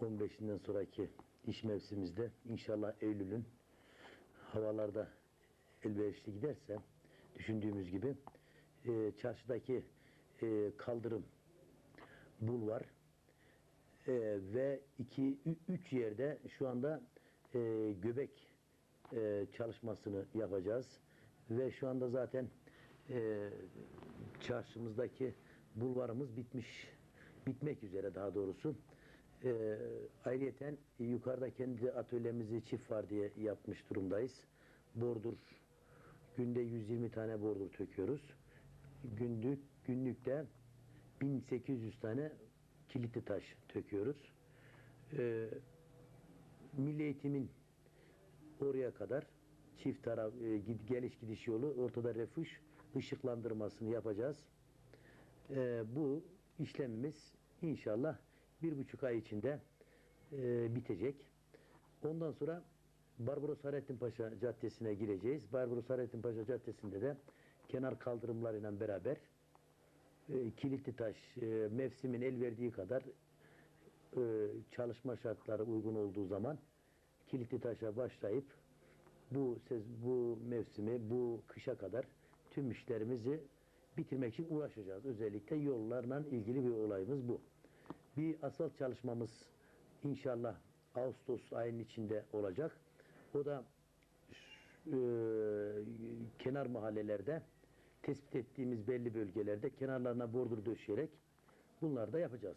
15'inden sonraki iş mevsimimizde inşallah Eylül'ün havalarda elverişli giderse düşündüğümüz gibi e, çarşıdaki e, kaldırım bulvar e, ve iki üç yerde şu anda e, göbek e, çalışmasını yapacağız. Ve şu anda zaten e, çarşımızdaki bulvarımız bitmiş bitmek üzere daha doğrusu e, ayrıyeten yukarıda kendi atölyemizi çift var diye yapmış durumdayız bordur günde 120 tane bordur töküyoruz günlük günlükte 1800 tane kilitli taş töküyoruz. Ee, milli eğitimin oraya kadar çift taraf e, geliş gidiş yolu ortada refüj ışıklandırmasını yapacağız. Ee, bu işlemimiz inşallah bir buçuk ay içinde e, bitecek. Ondan sonra Barbaros Hayrettin Paşa Caddesi'ne gireceğiz. Barbaros Hayrettin Paşa Caddesi'nde de kenar kaldırımlarıyla beraber e, kilitli taş e, mevsimin el verdiği kadar e, çalışma şartları uygun olduğu zaman kilitli taşa başlayıp bu bu mevsimi bu kışa kadar tüm işlerimizi bitirmek için uğraşacağız. Özellikle yollarla ilgili bir olayımız bu. Bir asfalt çalışmamız inşallah Ağustos ayının içinde olacak. O da e, kenar mahallelerde tespit ettiğimiz belli bölgelerde kenarlarına bordur döşeyerek bunları da yapacağız.